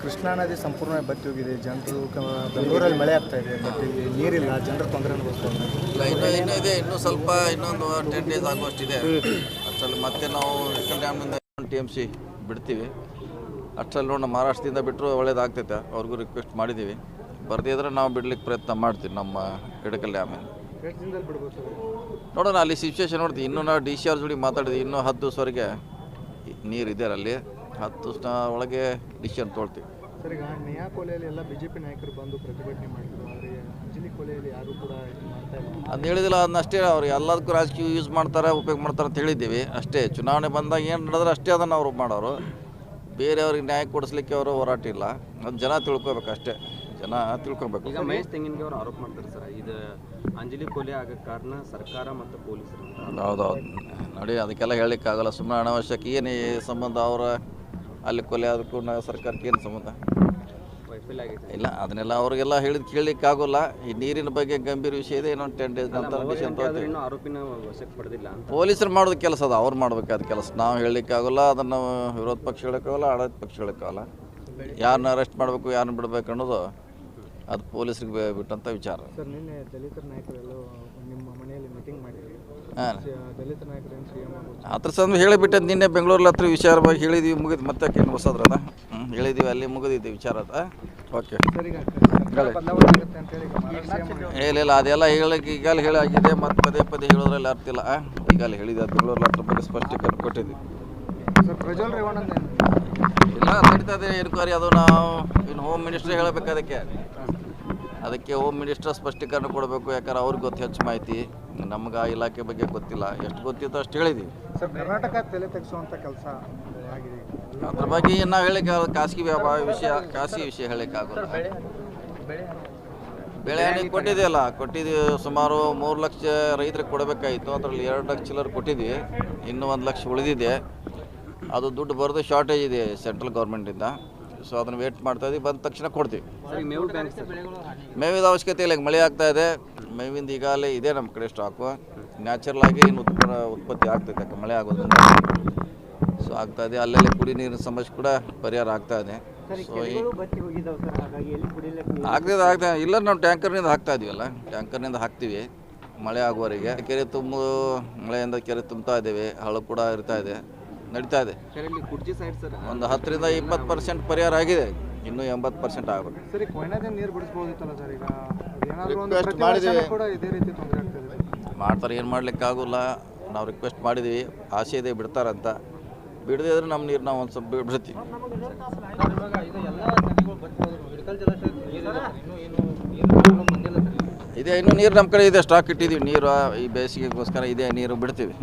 ಕೃಷ್ಣಾ ನದಿ ಸಂಪೂರ್ಣ ಬತ್ತಿ ಹೋಗಿದೆ. ಜನರು ಬೆಂಗಳೂರಲ್ಲಿ ಮಳೆ ಆಗ್ತಾ ಇದೆ ಬಟ್ ಇಲ್ಲಿ ನೀರಿಲ್ಲ ಜನರು ತೊಂದರೆ ಅನುಭವಿಸ್ತಾರೆ. ಇನ್ನು ಇಲ್ಲ ಇನ್ನೂ ಇನ್ನೂ ಇದೆ ಇನ್ನೂ ಸ್ವಲ್ಪ ಇನ್ನೊಂದು ಟೆನ್ ಡೇಸ್ ಆಗುವಷ್ಟಿದೆ ಅಷ್ಟರಲ್ಲಿ ಮತ್ತೆ ನಾವು ಇಳಕಲ್ ಡ್ಯಾಮ್ನಿಂದ ಟಿ ಎಂ ಸಿ ಬಿಡ್ತೀವಿ. ಅಷ್ಟರಲ್ಲಿ ನೋಡೋಣ ಮಹಾರಾಷ್ಟ್ರದಿಂದ ಬಿಟ್ಟರು ಒಳ್ಳೇದಾಗ್ತೈತೆ. ಅವ್ರಿಗೂ ರಿಕ್ವೆಸ್ಟ್ ಮಾಡಿದ್ದೀವಿ ಬರ್ದಿದ್ರೆ ನಾವು ಬಿಡ್ಲಿಕ್ಕೆ ಪ್ರಯತ್ನ ಮಾಡ್ತೀವಿ ನಮ್ಮ ಇಡಕಲ್ ಡ್ಯಾಮಿಂದ ನೋಡೋಣ ಅಲ್ಲಿ ಸಿಚುವೇಶನ್ ನೋಡ್ತೀವಿ. ಇನ್ನೂ ನಾವು ಡಿ ಸಿ ಆರ್ ಜೋಡಿ ಮಾತಾಡಿದ್ವಿ ಇನ್ನೂ ಹತ್ತು ದಿವಸವರೆಗೆ ನೀರು ಇದೆ ಅಲ್ಲಿ. ಹತ್ತು ದಿವಸ ಒಳಗೆ ಡಿಸಿಷನ್ ತೊಳ್ತೀವಿ ಸರ್ ಈಗ ನೇಹಾ ಕೊಲೆಯಲ್ಲಿ ಎಲ್ಲ ಬಿ ಜೆ ಪಿ ನಾಯಕರು ಬಂದು ಪ್ರತಿಭಟನೆ ಮಾಡಿದ್ರು. ಆದರೆ ಅಂಜಲಿ ಕೊಲೆಯಲ್ಲಿ ಯಾರು ಕೂಡ ಮಾಡ್ತಾ ಇಲ್ಲ. ಅದನ್ನ ಹೇಳಿದಿಲ್ಲ ಅದನ್ನ ಅಷ್ಟೇ ಅವ್ರು. ಎಲ್ಲದಕ್ಕೂ ರಾಜಕೀಯ ಯೂಸ್ ಮಾಡ್ತಾರೆ ಉಪಯೋಗ ಮಾಡ್ತಾರೆ ಅಂತ ಹೇಳಿದ್ದೀವಿ. ಅಷ್ಟೇ ಚುನಾವಣೆ ಬಂದಾಗ ಏನು ನಡೆದ್ರೆ ಅಷ್ಟೇ ಅದನ್ನು ಅವರು ಮಾಡೋರು. ಬೇರೆಯವ್ರಿಗೆ ನ್ಯಾಯ ಕೊಡಿಸ್ಲಿಕ್ಕೆ ಅವರು ಹೋರಾಟ ಇಲ್ಲ. ಅದು ಜನ ತಿಳ್ಕೊಬೇಕು ಅಷ್ಟೇ. ಜನ ತಿಳ್ಕೊಬೇಕು. ಈಗ ಮಹೇಶ್ ತೆಂಗಿನ್ಗೆ ಅವರು ಆರೋಪ ಮಾಡ್ತಾರೆ ಸರ್. ಇದು ಅಂಜಲಿ ಕೊಲೆ ಆಗಕ್ಕೆ ಕಾರಣ ಸರ್ಕಾರ ಮತ್ತು ಪೊಲೀಸರು. ಹೌದೌದು. ನೋಡಿ ಅದಕ್ಕೆಲ್ಲ ಹೇಳಲಿಕ್ಕಾಗಲ್ಲ. ಸುಮ್ಮನೆ ಅನಾವಶ್ಯಕ ಏನು ಈ ಸಂಬಂಧ ಅವರ ಅಲ್ಲಿ ಕೊಲೆ ಅದಕ್ಕೂ ನಾ- ಸರ್ಕಾರಕ್ಕೆ ಏನು ಸಂಬಂಧ? ಇಲ್ಲ ಅದನ್ನೆಲ್ಲ ಅವ್ರಿಗೆಲ್ಲ ಹೇಳಿದ್ ಕೇಳಲಿಕ್ಕಾಗೋಲ್ಲ ಈ ನೀರಿನ ಬಗ್ಗೆ ಗಂಭೀರ ವಿಷಯ ಇದೆ ಏನೋ ಟೆನ್ ಡೇಸ್ ನಂತರ ಡಿಸಿಷನ್ ಪೊಲೀಸರು ಮಾಡೋದು ಕೆಲಸ ಅದು ಅವ್ರು ಮಾಡ್ಬೇಕಾದ ಕೆಲಸ. ನಾವು ಹೇಳಲಿಕ್ಕಾಗಲ್ಲ ಅದನ್ನು ವಿರೋಧ ಪಕ್ಷ ಹೇಳೋಕ್ಕಾಗಲ್ಲ ಆಡಳಿತ ಪಕ್ಷ ಹೇಳೋಕ್ಕಾಗಲ್ಲ ಯಾರನ್ನ ಅರೆಸ್ಟ್ ಮಾಡಬೇಕು ಯಾರನ್ನ ಬಿಡಬೇಕು ಅನ್ನೋದು ಅದು ಪೊಲೀಸರಿಗೆ ಬಿಟ್ಟಂತ ಬಿಟ್ಟಂಥ ವಿಚಾರ. ಸರ್ ನಿನ್ನೆ ದಲಿತರ ನಾಯಕರೆಲ್ಲೋ ನಿಮ್ಮ ಮನೆಯಲ್ಲಿ ಮೀಟಿಂಗ್ ಮಾಡಿದ್ರಿ. ಹತ್ರ ಸಂದು ಹೇಳಿಬಿಟ್ಟೆ ನಿನ್ನೆ ಬೆಂಗಳೂರಲ್ಲಿ ಹತ್ರ ವಿಚಾರವಾಗಿ ಹೇಳಿದ್ವಿ ಮುಗಿದು ಮತ್ತೆ ಏನು ಹೊಸದ್ರದ? ಹ್ಞೂ ಹೇಳಿದೀವಿ ಅಲ್ಲಿ ಮುಗಿದಿದ್ದೆ ವಿಚಾರ ಅದ. ಓಕೆ. ಹೇಳಿಲ್ಲ ಅದೆಲ್ಲ ಹೇಳಕ್ಕೆ ಈಗಲೇ ಹೇಳಾಗಿದೆ ಮತ್ತು ಪದೇ ಪದೇ ಹೇಳೋದ್ರಲ್ಲಿ ಅರ್ಥ ಇಲ್ಲ. ಈಗಲೇ ಹೇಳಿದೆ ಬೆಂಗಳೂರಲ್ಲಿ ಹತ್ರ ಬಗ್ಗೆ ಸ್ಪಷ್ಟೀಕರಣ ಕೊಟ್ಟಿದ್ವಿ. ಇಲ್ಲ ನಡೀತದೆ ಎನ್ಕ್ವೈರಿ ಅದು ನಾವು ಇನ್ನು ಹೋಮ್ ಮಿನಿಸ್ಟ್ರಿ ಹೇಳಬೇಕು ಅದಕ್ಕೆ. ಅದಕ್ಕೆ ಹೋಮ್ ಮಿನಿಸ್ಟರ್ ಸ್ಪಷ್ಟೀಕರಣ ಕೊಡಬೇಕು ಯಾಕಂದ್ರೆ ಅವ್ರಿಗೆ ಗೊತ್ತು ಹೆಚ್ಚು ಮಾಹಿತಿ. ನಮ್ಗೆ ಆ ಇಲಾಖೆ ಬಗ್ಗೆ ಗೊತ್ತಿಲ್ಲ. ಎಷ್ಟು ಗೊತ್ತಿತ್ತು ಅಷ್ಟು ಹೇಳಿದ್ದೀವಿ ಸರ್ ಕರ್ನಾಟಕ ತಲೆ ತೆಗೆಸುವಂಥ ಕೆಲಸ ಆಗಿದೆ. ಅದ್ರ ಬಗ್ಗೆ ನಾವು ಹೇಳಿಕ್ಕೆ ಖಾಸಗಿ ವ್ಯಾಪಾರ ವಿಷಯ ಖಾಸಗಿ ವಿಷಯ ಹೇಳೋಕ್ಕಾಗಲ್ಲ ಬೆಳೆ ಹಾನಿ ಕೊಟ್ಟಿದೆಯಲ್ಲ ಕೊಟ್ಟಿದ್ದೀವಿ. ಸುಮಾರು ಮೂರು ಲಕ್ಷ ರೈತರಿಗೆ ಕೊಡಬೇಕಾಯಿತು. ಅದರಲ್ಲಿ ಎರಡು ಲಕ್ಷ ಚಿಲ್ಲರ್ ಕೊಟ್ಟಿದ್ವಿ ಇನ್ನೂ ಒಂದು ಲಕ್ಷ ಉಳಿದಿದೆ. ಅದು ದುಡ್ಡು ಬರೋದು ಶಾರ್ಟೇಜ್ ಇದೆ ಸೆಂಟ್ರಲ್ ಗೌರ್ಮೆಂಟಿಂದ ಸೊ ಅದನ್ನು ವೇಟ್ ಮಾಡ್ತಾ ಇದ್ದೀವಿ ಬಂದ ತಕ್ಷಣ ಕೊಡ್ತೀವಿ. ಮೇವಿದ ಅವಶ್ಯಕತೆ ಇಲ್ಲ. ಮಳೆ ಆಗ್ತಾ ಇದೆ. ಮೇವಿಂದ ಈಗಾಗಲೇ ಇದೆ ನಮ್ಮ ಕಡೆ ಸ್ಟಾಕು ನ್ಯಾಚುರಲ್ ಆಗಿ ಏನು ಉತ್ಪನ್ನ ಉತ್ಪತ್ತಿ ಆಗ್ತೈತೆ ಯಾಕೆ ಮಳೆ ಆಗೋದ್ರಿಂದ. ಸೊ ಆಗ್ತಾ ಇದೆ. ಅಲ್ಲೆಲ್ಲ ಕುಡಿ ನೀರಿನ ಸಮಸ್ಯೆ ಕೂಡ ಪರಿಹಾರ ಆಗ್ತಾ ಇದೆ. ಸೊ ಈ ಆಗ್ತದೆ ಆಗ್ತದೆ. ಇಲ್ಲ ನಾವು ಟ್ಯಾಂಕರ್ನಿಂದ ಹಾಕ್ತಾ ಇದೀವಲ್ಲ. ಟ್ಯಾಂಕರ್ನಿಂದ ಹಾಕ್ತೀವಿ. ಮಳೆ ಆಗುವವರೆಗೆ. ಕೆರೆ ತುಂಬ ಮಳೆಯಿಂದ ಕೆರೆ ತುಂಬ್ತಾ ಇದ್ದೇವೆ. ಹಳು ಕೂಡ ಇರ್ತಾ ಇದೆ. ನಡೀತಾ ಇದೆ. ಒಂದು ಹತ್ತರಿಂದ ಇಪ್ಪತ್ತು ಪರ್ಸೆಂಟ್ ಪರಿಹಾರ ಆಗಿದೆ. ಇನ್ನೂ ಎಂಬತ್ತು ಪರ್ಸೆಂಟ್ ಆಗಬೇಕು ಸರಿ ಕೊಯ್ನಾದಿಂದ ನೀರು ಬಿಡಿಸ್ಬೋದಿತ್ತಲ್ಲ ಸರ್? ಈಗ ಏನಾದರೂ ಒಂದು Request ಪ್ರತಿ ಮಾಡಿದ್ದೀವಿ. ಕೂಡ ಇದೇ ರೀತಿ ತೊಂದರೆ ಆಗ್ತದೆ ಮಾಡ್ತಾರೆ ಏನು ಮಾಡ್ಲಿಕ್ಕೆ ಆಗೋಲ್ಲ. ನಾವು ರಿಕ್ವೆಸ್ಟ್ ಮಾಡಿದ್ವಿ ಆಸೆ ಇದೆ ಬಿಡ್ತಾರಂತ. ಬಿಡದೇ ಇದ್ರೆ ನಮ್ಮ ನೀರು ನಾವು ಒಂದು ಸ್ವಲ್ಪ ಬಿಡ್ತೀವಿ. ಇದೆ ಇನ್ನೂ ನೀರು ನಮ್ಮ ಕಡೆ ಇದೆ. ಸ್ಟಾಕ್ ಇಟ್ಟಿದ್ದೀವಿ. ನೀರು ಈ ಬೇಸಿಗೆಗೋಸ್ಕರ ಇದೆ. ನೀರು ಬಿಡ್ತೀವಿ.